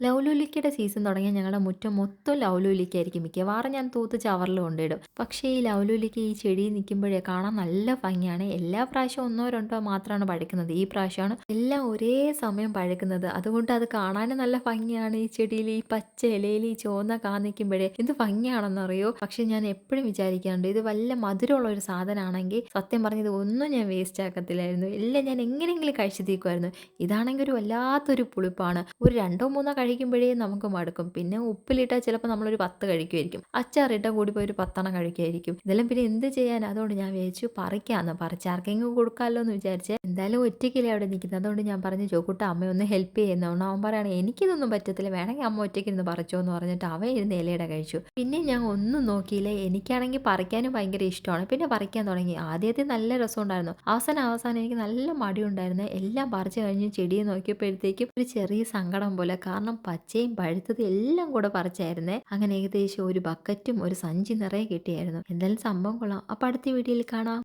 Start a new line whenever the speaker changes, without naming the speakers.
ലൗലൂലിക്കയുടെ season തുടങ്ങിയ ഞങ്ങളുടെ മുറ്റം മൊത്തം ലൗലൂലിക്കായിരിക്കും. മിക്കവാറും ഞാൻ തൂത്ത് ചവറിൽ കൊണ്ടിടും. പക്ഷേ ഈ ലൗലൂലിക്ക ഈ ചെടി നിൽക്കുമ്പോഴേ കാണാൻ നല്ല ഭംഗിയാണ്. എല്ലാ പ്രാവശ്യവും ഒന്നോ രണ്ടോ മാത്രമാണ് പഴുക്കുന്നത്. ഈ പ്രാവശ്യമാണ് എല്ലാം ഒരേ സമയം പഴുക്കുന്നത്. അതുകൊണ്ട് അത് കാണാനും നല്ല ഭംഗിയാണ്. ഈ ചെടിയിൽ ഈ പച്ച ഇലയിൽ ഈ ചുവന്ന കാ നിൽക്കുമ്പോഴേ എന്ത് ഭംഗിയാണെന്നറിയോ? പക്ഷെ ഞാൻ എപ്പോഴും വിചാരിക്കാറുണ്ട് ഇത് വല്ല മധുരമുള്ള ഒരു സാധനമാണെങ്കിൽ സത്യം പറഞ്ഞത് ഒന്നും ഞാൻ വേസ്റ്റ് ആക്കത്തില്ലായിരുന്നു. എല്ലാം ഞാൻ എങ്ങനെയെങ്കിലും കഴിച്ചു തീക്കുമായിരുന്നു. ഇതാണെങ്കിൽ ഒരു വല്ലാത്തൊരു പുളിപ്പാണ്. ഒരു രണ്ടോ മൂന്നോ കഴിക്കുമ്പോഴേ നമുക്ക് മടുക്കും. പിന്നെ ഉപ്പിലിട്ടാൽ ചിലപ്പോൾ നമ്മളൊരു പത്ത് കഴിക്കുമായിരിക്കും അച്ചാറിട്ടാൽ കൂടി പോയി ഒരു പത്തെണ്ണം കഴിക്കുമായിരിക്കും ഇതെല്ലാം പിന്നെ എന്ത് ചെയ്യാൻ അതുകൊണ്ട് ഞാൻ വിചാരിച്ചു പറിക്കാമെന്ന് പറിച്ചാർക്കെങ്കിലും കൊടുക്കാമല്ലോ എന്ന് വിചാരിച്ച് എന്തായാലും ഒറ്റയ്ക്കില്ലേ അവിടെ നിൽക്കുന്നത് അതുകൊണ്ട് ഞാൻ പറഞ്ഞു ചോക്കൂട്ട അമ്മ ഒന്ന് ഹെൽപ്പ് ചെയ്യുന്നതുകൊണ്ട് അവൻ പറയുകയാണ് എനിക്കിതൊന്നും പറ്റത്തില്ല. വേണമെങ്കിൽ അമ്മ ഒറ്റയ്ക്ക് ഇരുന്ന് പറിച്ചോ എന്ന് പറഞ്ഞിട്ട് അവൻ ഇരുന്ന് ഇലയുടെ കഴിച്ചു. പിന്നെ ഞാൻ ഒന്നും നോക്കിയില്ല. എനിക്കാണെങ്കിൽ പറിക്കാനും ഭയങ്കര ഇഷ്ടമാണ്. പിന്നെ പറിക്കാൻ തുടങ്ങി. ആദ്യത്തെ നല്ല രസമുണ്ടായിരുന്നു അവസാനം അവസാനം എനിക്ക് നല്ല മടിയുണ്ടായിരുന്നു എല്ലാം പറിച്ചു കഴിഞ്ഞ് ചെടിയെ നോക്കിയപ്പോഴത്തേക്കും ഒരു ചെറിയ സങ്കടം പോലെ. കാരണം പച്ചയും പഴുത്തതും എല്ലാം കൂടെ പറിച്ചായിരുന്നേ. അങ്ങനെ ഏകദേശം ഒരു ബക്കറ്റും ഒരു സഞ്ചി നിറയെ കിട്ടിയായിരുന്നു. എന്തായാലും സംഭവം കൊള്ളാം. അപ്പം അടുത്ത വീഡിയോയിൽ കാണാം.